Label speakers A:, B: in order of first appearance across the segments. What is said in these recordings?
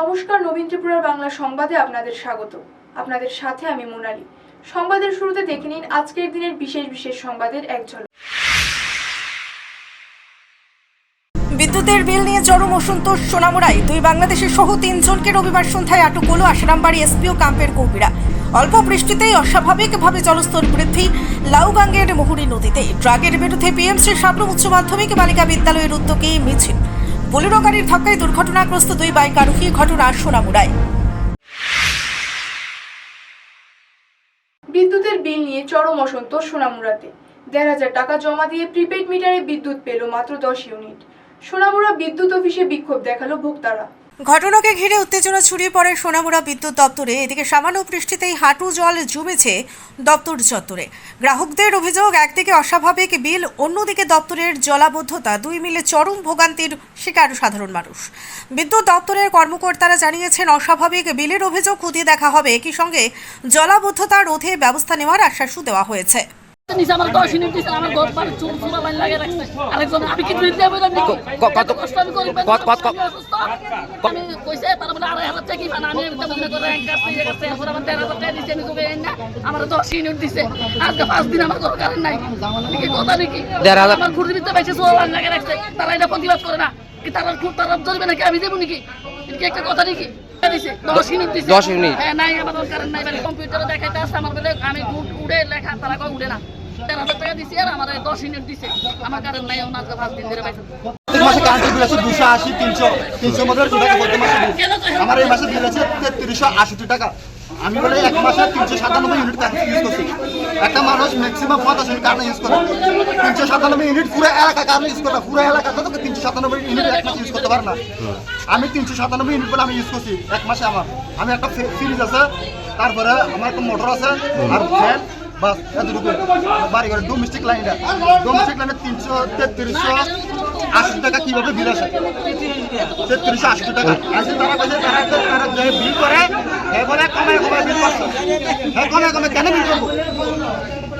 A: নমস্কার, নবীন ত্রিপুরার বাংলা সংবাদে আপনাদের স্বাগত। আপনাদের সাথে আমি মোনালি। সংবাদের শুরুতে দেখে নিন আজকের দিনের বিশেষ বিশেষ সংবাদের এক ঝলক
B: বিদ্যুতের বিল নিয়ে চরম অসন্তোষ সোনামুড়ায়। দুই বাংলাদেশের সহ তিনজনকে রবিবার সন্ধ্যায় আটক হলো আসারামবাড়ি এসপিও ক্যাম্পের কর্মীরা। অল্প বৃষ্টিতেই অস্বাভাবিকভাবে জলস্তর বৃদ্ধি লাউগাঙ্গের মুহুরী নদীতে। ড্রাগের বিরুদ্ধে পিএমসি সাবরুম উচ্চ মাধ্যমিক বালিকা বিদ্যালয়ের উদ্যোগে মিছিল। বোলেরো গাড়ির ধাক্কায় দুর্ঘটনাগ্রস্ত দুই বাইক আরোহী ঘটনা সোনামুড়ায়।
A: বিদ্যুতের বিল নিয়ে চরম অসন্তোষ সোনামুড়াতে। দেড় হাজার টাকা জমা দিয়ে প্রিপেড মিটারে বিদ্যুৎ পেল মাত্র দশ ইউনিট। সোনামুড়া বিদ্যুৎ অফিসে বিক্ষোভ দেখাল ভোক্তারা।
B: ঘটনাকে ঘিরে উত্তেজনা ছড়িয়ে পড়ে সোনামুড়া বিদ্যুৎ দপ্তরে। এদিকে সামান্য বৃষ্টিতেই হাঁটু জল জমেছে দপ্তর চত্বরে। গ্রাহকদের অভিযোগ, একদিকে অস্বাভাবিক বিল, অন্যদিকে দপ্তরের জলাবদ্ধতা। দুই মিলে চরম ভোগান্তির শিকার সাধারণ মানুষ। বিদ্যুৎ দপ্তরের কর্মকর্তারা জানিয়েছেন, অস্বাভাবিক বিলের অভিযোগ খতিয়ে দেখা হবে। একই সঙ্গে জলাবদ্ধতা রোধে ব্যবস্থা নেওয়ার আশ্বাসও দেওয়া হয়েছে।
C: আমার দশ মিনিট দিচ্ছে আমার ঘর বাড়ি চুল চুলা লাইন লাগিয়ে রাখছে। আরেকজন আমি কি দুই দেবো আমি
D: কত-
C: কষ্ট আমি করি
D: কত- কত-
C: আমি কইছে তার বলে আড়াই হাজার টাকা পান আমি এটা মনে করে এক গাছ দিয়ে গেছে এরপর আমার তেরো হাজার টাকা দিচ্ছে আমি কবে না আমার দশ ইউনিট দিছে। আজকে পাঁচ দিন আমার কোনো কারণ নাই। কি কথা নাকি?
D: দেড় হাজার-
C: আমার ঘুরে দিতে পারছে চুলা লাইন লাগিয়ে রাখছে। তারা এটা প্রতিবাদ করে না। কি তারা খুব তারা ধরবে নাকি? আমি দেবো নাকি? এটা একটা কথা নাকি? দশ দিছে।
D: দশ ইউনিট।
C: হ্যাঁ নাই আমার কারণ নাই। মানে কম্পিউটারে দেখাইতে আসছে আমার বলে আমি উঠ- উড়ে লেখা তারা উড়ে না। তেরো হাজার টাকা দিছি আর আমার দশ ইউনিট দিছে। আমার কারণ নাই ওনার পাঁচ দিন ধরে পাইছে
E: মাসে কারেন্টের বিল আছে? দুশো আশি তিনশো। তিনশো মধ্যে টাকা মাসে আমার এই মাসে বিল আছে তেত্রিশশো আশিটি টাকা। আমি বলে এক মাসে তিনশো সাতানব্বই ইউনিট কারেন্ট ইউজ করছি। একটা মানুষ ম্যাক্সিমাম পঞ্চাশ ইউনিট কারেন্ট ইউজ করে। তিনশো সাতানব্বই ইউনিট পুরো এলাকা কারেন্ট ইউজ করে পুরো এলাকাতে তো তিনশো সাতানব্বই ইউনিট এক মাসে ইউজ করতে পারে না। আমি তিনশো সাতানব্বই ইউনিট বলে আমি ইউজ করছি। এক মাসে আমার। আমি একটা ফ্রিজ আছে তারপরে আমার একটা মোটর আছে আর ফ্যান বাস, এতটুকু বাড়ি করে ডোমেস্টিক লাইনটা ডোমেস্টিক লাইনে তিনশো, তেত্রিশশো আশি টাকা কীভাবে বিল আসে? তেত্রিশশো আশি টাকা। আসে তারা কাছে তারা তারা যে বিল করে বলে কমে কমে বিল করছে কমে কমে কেন বিল করব?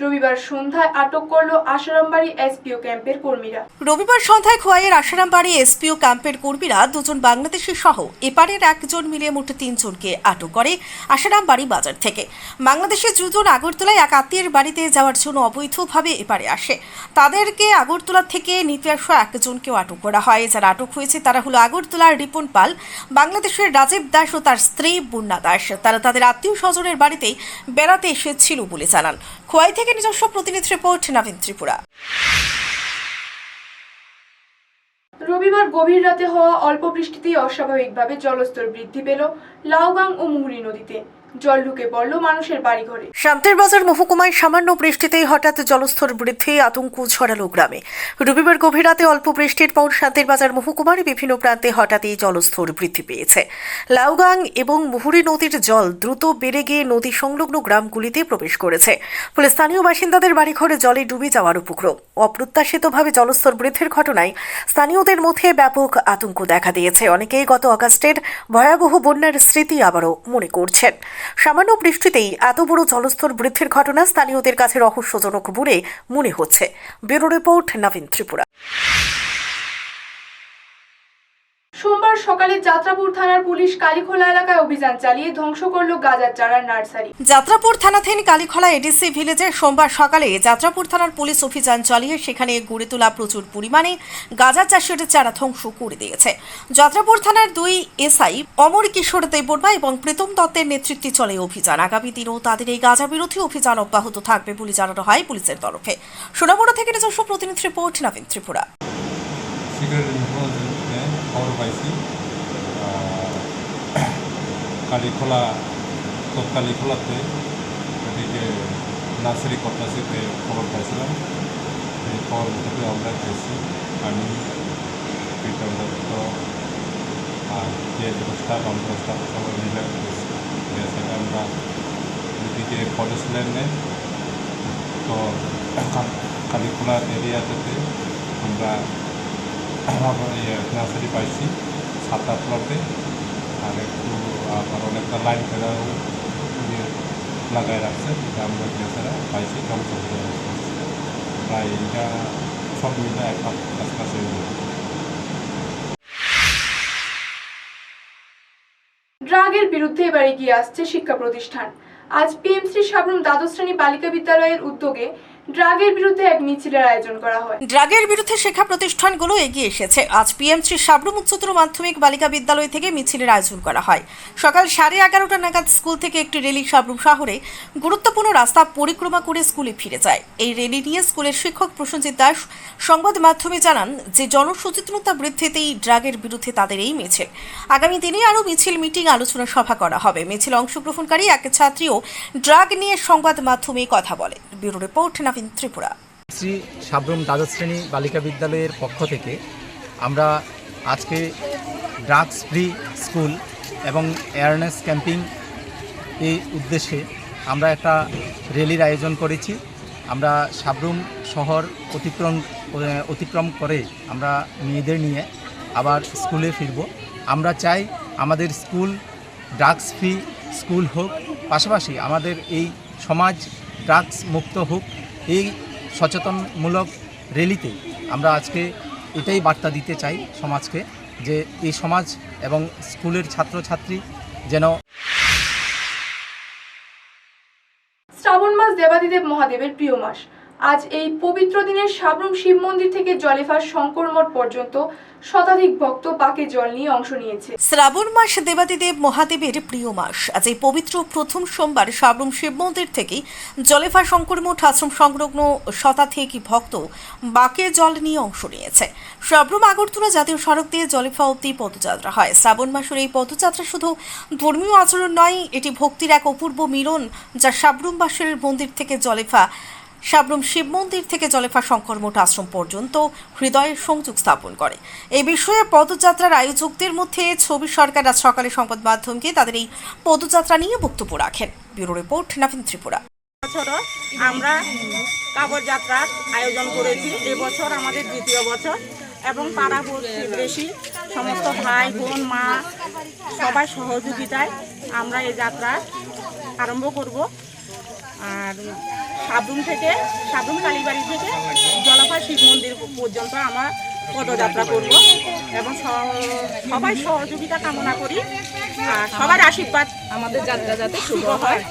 A: রবিবার সন্ধ্যায় আটক করল আসারামবাড়ি এসপিও ক্যাম্পের কর্মীরা।
B: রবিবার সন্ধ্যায় খোয়াইয়ের আসারামবাড়ি এসপিও ক্যাম্পের কর্মীরা দুজন বাংলাদেশি সহ এপারের একজন মোট তিনজনকে আটক করে আসারামবাড়ি বাজার থেকে। দুজন আগরতলায় এক আত্মীয়ের বাড়িতে যাওয়ার জন্য অবৈধভাবে এপারে আসে। তাদেরকে আগরতলা থেকে নিতে আসা একজনকেও আটক করা হয়। যারা আটক হয়েছে তারা হলো আগরতলার রিপন পাল, বাংলাদেশের রাজীব দাস ও তার স্ত্রী বুন্না দাস। তারা তাদের আত্মীয় স্বজনের বাড়িতে বেড়াতে এসেছিল বলে জানান। খোয়াই থেকে নিজস্ব প্রতিনিধি রিপোর্ট নবীন ত্রিপুরা।
A: রবিবার গভীর রাতে হওয়া অল্প বৃষ্টিতেই অস্বাভাবিকভাবে জলস্তর বৃদ্ধি পেল লাউগাং ও মুহুরী নদীতে। জল ঢুকে পড়ল মানুষের বাড়িঘরে।
B: শান্তির বাজার মহকুমায় সামান্য বৃষ্টিতেই হঠাৎ জলস্তর বৃদ্ধি, আতঙ্ক ছড়ালো গ্রামে। রবিবার গভীর রাতে অল্প বৃষ্টির পর শান্তির বাজার মহকুমার বিভিন্ন প্রান্তে হঠাৎই জলস্তর বৃদ্ধি পেয়েছে। লাউগাং এবং মুহুরী নদীর জল দ্রুত বেড়ে গিয়ে নদী সংলগ্ন গ্রামগুলিতে প্রবেশ করেছে। ফলে স্থানীয় বাসিন্দাদের বাড়িঘরে জলে ডুবে যাওয়ার উপক্রম। অপ্রত্যাশিতভাবে জলস্তর বৃদ্ধির ঘটনায় স্থানীয়দের মধ্যে ব্যাপক আতঙ্ক দেখা দিয়েছে। অনেকেই গত অগাস্টের ভয়াবহ বন্যার স্মৃতি আবারও মনে করছেন। সামান্য বৃষ্টিতেই এত বড় জলস্তর বৃদ্ধির ঘটনা স্থানীয়দের কাছে রহস্যজনক বলে মনে হচ্ছে। Bureau report Nabin Tripura.
A: সোমবার সকালে যাত্রাপুর থানার পুলিশ কালীখোলা এলাকায় অভিযান চালিয়ে ধ্বংস করল গাজার চারার নার্সারি।
B: যাত্রাপুর থানাধীন কালীখলা এডিসি ভিলেজে সোমবার সকালে যাত্রাপুর থানার পুলিশ অভিযান চালিয়ে সেখানে গড়ে তোলা প্রচুর পরিমাণে গাঁজা চাষের চারা ধ্বংস করে দিয়েছে। যাত্রাপুর থানার দুই এসআই অমর কিশোর দেববর্মা এবং প্রীতম দত্তের নেতৃত্বে চলে অভিযান। আগামী দিনেও তাদের এই গাঁজা বিরোধী অভিযান অব্যাহত থাকবে বলে জানানো হয় পুলিশের তরফে। সোনামুড়া থেকে নিজস্ব প্রতিনিধি রিপোর্ট নবীন ত্রিপুরা।
F: আহ, কালীখোলা তো কালীখোলাতে এদিকে নার্সারি কটনাসিতে খবর পাইছিলাম। এই খবর থেকে আমরা পেয়েছি আমি প্রীতম দত্ত আর যে স্টাফ আমরা স্টাফ সবাই মিলে সেটা আমরা যে কলেজ ল্যান্ডে তো কালীখোলা এরিয়াটাতে আমরা নার্সারি পাইছি, সাত আট প্লটে আর একটু, আবার অনেকটা লাইন ফেরাও ইয়ে লাগাই রাখছে এটা আমরা বেচারা পাইছি, ধ্বংস প্রায় এটা সব মিলে এক কাছাকাছি।
A: ড্রাগের বিরুদ্ধে এবার এগিয়ে আসছে শিক্ষা প্রতিষ্ঠান। আজ পিএমসি সাবরুম দ্বাদশ শ্রেণি বালিকা বিদ্যালয়ের উদ্যোগে ড্রাগের বিরুদ্ধে এক মিছিলের আয়োজন করা হয়।
B: ড্রাগের বিরুদ্ধে শিক্ষা প্রতিষ্ঠানগুলো এগিয়ে এসেছে। আজ পিএমসি সাবরুম উচ্চতর মাধ্যমিক বালিকা বিদ্যালয় থেকে মিছিলের আয়োজন করা হয়। সকাল সাড়ে এগারোটা নাগাদ স্কুল থেকে একটি রেলি সাবরুম শহরে গুরুত্বপূর্ণ রাস্তা পরিক্রমা করে স্কুলে ফিরে যায়। এই রেলি নিয়ে স্কুলের শিক্ষক প্রসেনজিৎ দাস সংবাদ মাধ্যমে জানান যে, জনসচেতনতা বৃদ্ধিতেই ড্রাগের বিরুদ্ধে তাদের এই মিছিল। আগামী দিনে আরও মিছিল, মিটিং, আলোচনা সভা করা হবে। মিছিল অংশগ্রহণকারী, এক ছাত্রীও ড্রাগ নিয়ে সংবাদ মাধ্যমে কথা বলে। Bureau report Nabin Tripura.
D: Shri Sabroom দ্বাদশ শ্রেণি বালিকা বিদ্যালয়ের পক্ষ থেকে আমরা আজকে ড্রাগস ফ্রি স্কুল এবং অ্যাওয়ারনেস ক্যাম্পিং এই উদ্দেশ্যে আমরা একটা র্যালির আয়োজন করেছি। আমরা সাবরুম শহর অতিক্রম অতিক্রম করে আমরা মেয়েদের নিয়ে আবার স্কুলে ফিরব। আমরা চাই আমাদের স্কুল ড্রাগস ফ্রি স্কুল হোক, পাশাপাশি আমাদের এই সমাজ ড্রাগস মুক্ত হোক। এই সচেতনমূলক র্যালিতে আমরা আজকে এটাই বার্তা দিতে চাই সমাজকে যে এই সমাজ এবং স্কুলের ছাত্রছাত্রী যেন
A: শ্রাবণ মাস দেবাদিদেব মহাদেবের প্রিয় মাস। আজ এই পবিত্র দিনে সাবরুম শিব মন্দির থেকে জলেফার শঙ্কর মঠ পর্যন্ত শতাধিক ভক্ত পাকে জল নিয়ে অংশ নিয়েছে।
B: শ্রাবণ মাস দেবাদিদেব মহাদেবের প্রিয় মাস। আজ এই পবিত্র প্রথম সোমবার সাবরুম শিব মন্দির থেকে জলেফা শঙ্করমঠ আশ্রম সংলগ্ন শতাধিক ভক্ত বাকে জল নিয়ে অংশ নিয়েছে। সাবরুম আগরতলা জাতীয় সড়ক দিয়ে জলেফা অব্দি পদযাত্রা হয়। শ্রাবণ মাসের এই পদযাত্রা শুধু ধর্মীয় আচরণ নয়, এটি ভক্তির এক অপূর্ব মিলন যা সাবরুমবাসের মন্দির থেকে জলেফা সাবরুম শিব মন্দির থেকে জলেফা শঙ্কর মঠ আশ্রম পর্যন্ত হৃদয়ের সংযোগ স্থাপন করে। এই বিষয়ে পদযাত্রার আয়োজকদের মধ্যে ছবি সরকার আজ সকালে সংবাদ মাধ্যমকে তাদের এই পদযাত্রা নিয়ে বক্তব্য রাখেন। Bureau report, Nabin Tripura.
G: আমরা কাপড় যাত্রার আয়োজন করেছি এবছর আমাদের দ্বিতীয় বছর, এবং পাড়া প্রতিবেশী সমস্ত ভাই, বোন, মা, সবাই সহযোগিতায় আমরা এই যাত্রা আরম্ভ করব। আর সাবরুম থেকে সাবরুম কালীবাড়ি থেকে জলপাই শিব মন্দির পর্যন্ত আমরা পদযাত্রা করব এবং সবাই সহযোগিতা কামনা করি আর সবার আশীর্বাদ আমাদের যাত্রা যাতে শুভ হয়।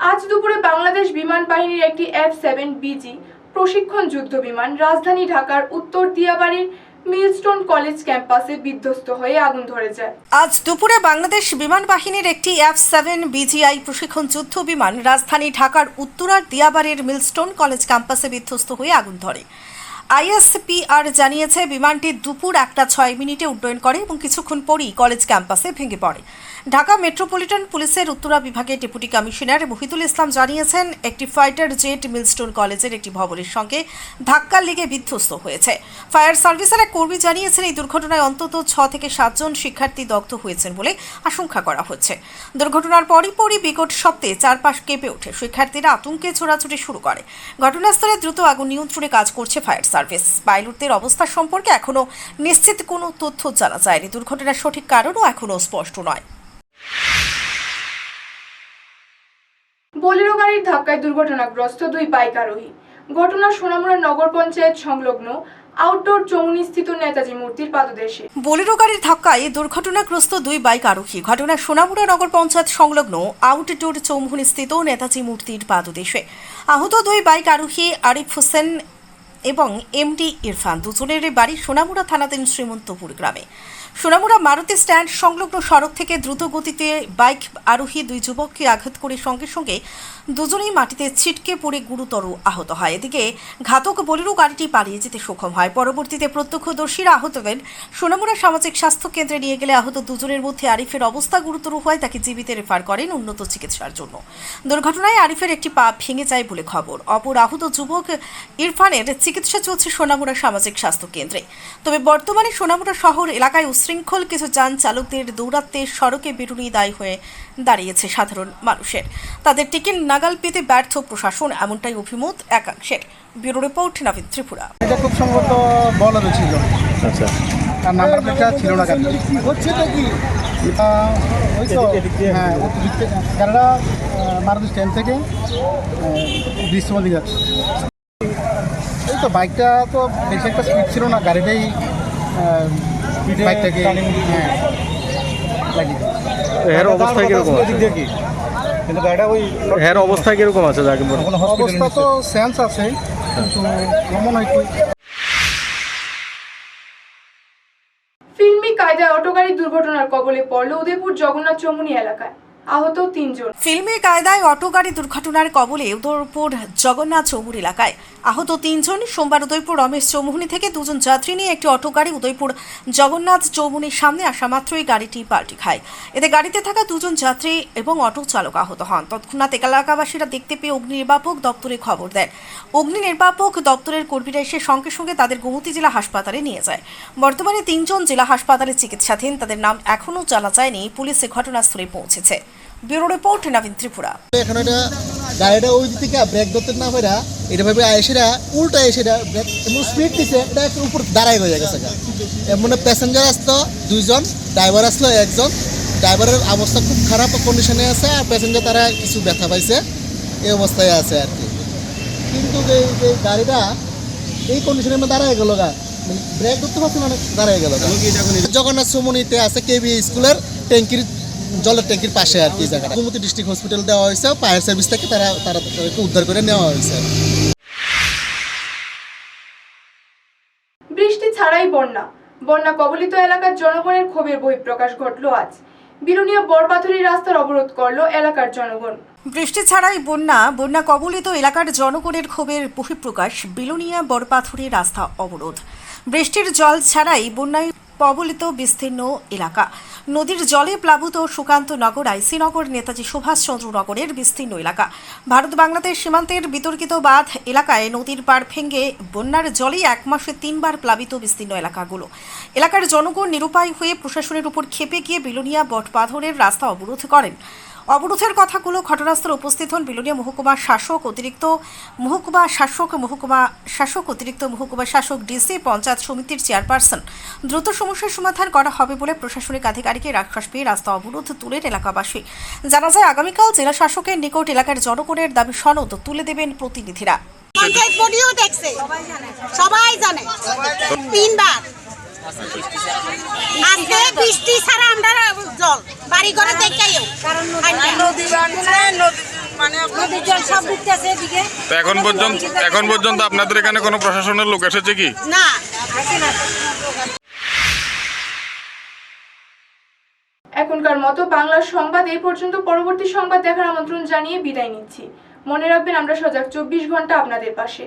A: আজ দুপুরে বাংলাদেশ বিমান বাহিনীর একটি এফ সেভেন বিজি প্রশিক্ষণ যুদ্ধ বিমান রাজধানী ঢাকার উত্তর দিয়াবাড়ির মিলস্টোন কলেজ ক্যাম্পাসে বিধ্বস্ত হয়ে আগুন ধরে যায়।
B: আজ দুপুরে বাংলাদেশ বিমান বাহিনীর একটি এফ সেভেন বিজিআই প্রশিক্ষণ যুদ্ধ বিমান রাজধানী ঢাকার উত্তরার দিয়াবাড়ির মিলস্টোন কলেজ ক্যাম্পাসে বিধ্বস্ত হয়ে আগুন ধরে। আইএসপিআর জানিয়েছে, বিমানটি দুপুর একটা ছয় মিনিটে উড্ডয়ন করে এবং কিছুক্ষণ পরই কলেজ ক্যাম্পাসে ভেঙে পড়ে। ঢাকা মেট্রোপলিটন পুলিশের উত্তরা বিভাগের ডেপুটি কমিশনার মহিদুল ইসলাম জানিয়েছেন, একটি ফাইটার জেট মিলস্টোন কলেজের একটি ভবনের সঙ্গে ধাক্কা লেগে বিধ্বস্ত হয়েছে। ফায়ার সার্ভিসের এক কর্মী জানিয়েছেন, এই দুর্ঘটনায় অন্তত ছ থেকে সাতজন শিক্ষার্থী দগ্ধ হয়েছেন বলে আশঙ্কা করা হচ্ছে। দুর্ঘটনার পরই পরই বিকট শব্দে চারপাশ কেঁপে ওঠে। শিক্ষার্থীরা আতঙ্কে ছোড়াছুটি শুরু করে। ঘটনাস্থলে দ্রুত আগুন নিয়ন্ত্রণে কাজ করছে ফায়ার সার্ভিস পাইলটদের অবস্থা সম্পর্কে এখনও নিশ্চিত কোনো তথ্য জানা যায়নি। দুর্ঘটনার সঠিক কারণও এখনও স্পষ্ট নয়।
A: বোলেরো গাড়ির ধাক্কায় দুর্ঘটনাগ্রস্ত দুই বাইক আরোহী ঘটনা সোনামুড়া নগর পঞ্চায়েত সংলগ্ন আউটডোর চৌনি স্থিত নেতাজি মূর্তির পাদদেশে।
B: বোলেরো গাড়ির ধাক্কায় দুর্ঘটনাগ্রস্ত দুই বাইক আরোহী ঘটনা সোনামুড়া নগর পঞ্চায়েত সংলগ্ন আউটডোর চৌমুহনী স্থিত নেতাজি মূর্তির পাদদেশে। আহত দুই বাইক আরোহী আরিফ হোসেন এবং এমডি ইরফান দুজনের বাড়ি সোনামুড়া থানাধীন শ্রীমন্তপুর গ্রামে। সোনামুড়া মারুতি স্ট্যান্ড সংলগ্ন সড়ক থেকে দ্রুত গতিতে বাইক আরোহী দুই যুবককে আঘাত করে সঙ্গে সঙ্গে দুজনেই মাটিতে ছিটকে পড়ে গুরুতর আহত হয়। এদিকে ঘাতক বলেরও গাড়িটি পালিয়ে যেতে সক্ষম হয়। পরবর্তীতে প্রত্যক্ষদর্শীরা আহত হন সোনামুড়া সামাজিক স্বাস্থ্য কেন্দ্রে নিয়ে গেলে আহত দুজনের মধ্যে আরিফের অবস্থা গুরুতর হওয়ায় তাকে জীবিত রেফার করেন উন্নত চিকিৎসার জন্য। দুর্ঘটনায় আরিফের একটি পা ভেঙে যায় বলে খবর। অপর আহত যুবক ইরফানের চিকিৎসা চলছে সোনামুড়া সামাজিক স্বাস্থ্য কেন্দ্রে। তবে বর্তমানে সোনামুড়া শহর এলাকায় উচ্ছৃঙ্খল কিছু যান চালকদের দৌরাত্মে সড়কে বেরুনি দায়ী হয়ে দাঁড়িয়েছে সাধারণ মানুষের। তাদের টিকিট নাগাল পেতে ব্যর্থ প্রশাসন এমনটাই অভিমত একাংশের। Bureau report Nabin Tripura.
E: এটা খুব সম্ভবত ছিল।
H: আচ্ছা।
E: আর নাম্বার প্লেটটা ছিল না গাড়ি হচ্ছে তো কি? ওই তো হ্যাঁ ওদিক মারুতি স্ট্যান্ড থেকে দৃশ্যমান দিকে যাচ্ছে। এই তো বাইকটা তো বেশি একটা স্পিড ছিল না গাড়িটাই বাইকটাকে হ্যাঁ। লাগিয়ে
H: এর অবস্থা কীরকম আছে?
E: কিন্তু গাড়িটা ওই
H: এর অবস্থা কীরকম আছে যাকে বল-
E: অবস্থা তো সেন্স আছে কিন্তু কেমন হয়তো
A: ফিল্মি কায়দায় অটো গাড়ি দুর্ঘটনার কবলে পড়ল উদয়পুর জগন্নাথ চৌমুনি এলাকায়। আহত তিনজন।
B: ফিল্মে কায়দায় অটো গাড়ি দুর্ঘটনার কবলে উদয়পুর জগন্নাথ চৌমুর এলাকায়। আহত তিনজন সোমবার উদয়পুর রমেশ চৌমুহনী থেকে দুজন যাত্রী নিয়ে একটি অটো গাড়ি উদয়পুর জগন্নাথ চৌমুনির সামনে আসা মাত্রই গাড়িটি পাল্টি খায়। এতে গাড়িতে থাকা দুজন যাত্রী এবং অটো চালক আহত হন। তৎক্ষণাৎ এলাকাবাসীরা দেখতে পেয়ে অগ্নি নির্বাপক দপ্তরে খবর দেন। অগ্নি নির্বাপক দপ্তরের কর্মীরা এসে সঙ্গে সঙ্গে তাদের গোমতী জেলা হাসপাতালে নিয়ে যায়। বর্তমানে তিনজন জেলা হাসপাতালে চিকিৎসাধীন। তাদের নাম এখনও জানা যায়নি। পুলিশ ঘটনাস্থলে পৌঁছেছে। ব্যুরো রিপোর্ট নবীন ত্রিপুরা
I: এখন এটা গাড়িটা ওই দিক থেকে ব্রেক ধরতে না পারা এটা ভাবে এসেরা উল্টা এসেরা ব্রেক এমন স্পিড দিছে এটা একটু উপর দাঁড়াই হয়ে গেছে গা। এমন প্যাসেঞ্জার আসতো দুইজন ড্রাইভার আসলো একজন ড্রাইভারের অবস্থা খুব খারাপ কন্ডিশনে আছে আর প্যাসেঞ্জার তারা কিছু ব্যথা পাইছে এই অবস্থায় আছে আর কি কিন্তু এই যে গাড়িটা এই কন্ডিশনের মধ্যে দাঁড়ায় গেল গা ব্রেক ধরতে পারছে না দাঁড়ায় গেল গা। জগন্নাথ সুমনিতে আছে কেবি স্কুলের ট্যাঙ্কির জলের ট্যাঙ্কির পাশে আর কি জায়গাটা। গোমতী ডিস্ট্রিক্ট হসপিটাল দেওয়া হয়েছে ফায়ার সার্ভিস থেকে তারা তারা তাদেরকে উদ্ধার করে নেওয়া হয়েছে।
A: বৃষ্টি ছাড়াই বন্যা। বন্যা কবলিত এলাকার জনগণের ক্ষোভের বহিঃপ্রকাশ ঘটল আজ। বিরুনিয়া বরপাথুরি রাস্তার অবরোধ করল এলাকার জনগণ।
B: বৃষ্টি ছাড়াই বন্যা বন্যা কবলিত এলাকার জনগণের ক্ষোভের বহিঃপ্রকাশ বিলোনিয়া বরপাথুরি রাস্তা অবরোধ। বৃষ্টির জল ছাড়াই বন্যায় কবলিত বিস্তীর্ণ এলাকা। নদীর জলে প্লাবিত সুকান্ত নগর আইসিনগর নেতাজি সুভাষচন্দ্র নগরের বিস্তীর্ণ এলাকা। ভারত বাংলাদেশ সীমান্তের বিতর্কিত বাঁধ এলাকায় নদীর পাড় ভেঙে বন্যার জলে এক মাসে তিনবার প্লাবিত বিস্তীর্ণ এলাকাগুলো। এলাকার জনগণ নিরুপায় হয়ে প্রশাসনের উপর ক্ষেপে গিয়ে বিলোনিয়া বটপাথরের রাস্তা অবরোধ করেন। অবরোধের কথাগুলো ঘটনাস্থলে উপস্থিত হন বিলোনিয়া মহকুমা শাসক, অতিরিক্ত মহকুমা শাসক মহকুমা শাসক, অতিরিক্ত মহকুমা শাসক, ডিসি, পঞ্চায়েত সমিতির চেয়ারপারসন। দ্রুত সমস্যার সমাধান করা হবে বলে প্রশাসনিক আধিকারিকের আশ্বাস পেয়ে রাস্তা অবরোধ তুলেন এলাকাবাসী। জানা যায়, আগামীকাল জেলা শাসকের নিকট এলাকার জনগণের দাবি সনদ তুলে দেবেন প্রতিনিধিরা।
J: সবাই জানে। তিনবার। আজকে বৃষ্টি ছাড়া আমরা জল বাড়ি ঘরে দেখাইও কারণ নদী মানে নদীর জল সব ঢুকতেছে এদিকে
K: তো এখন পর্যন্ত এখন পর্যন্ত আপনাদের এখানে কোনো প্রশাসনের লোক এসেছে কি?
J: না।
A: এখনকার মতো বাংলার সংবাদ এই পর্যন্ত। পরবর্তী সংবাদ দেখার আমন্ত্রণ জানিয়ে বিদায় নিচ্ছি। মনে রাখবেন আমরা সজাগ চব্বিশ ঘণ্টা আপনাদের পাশে।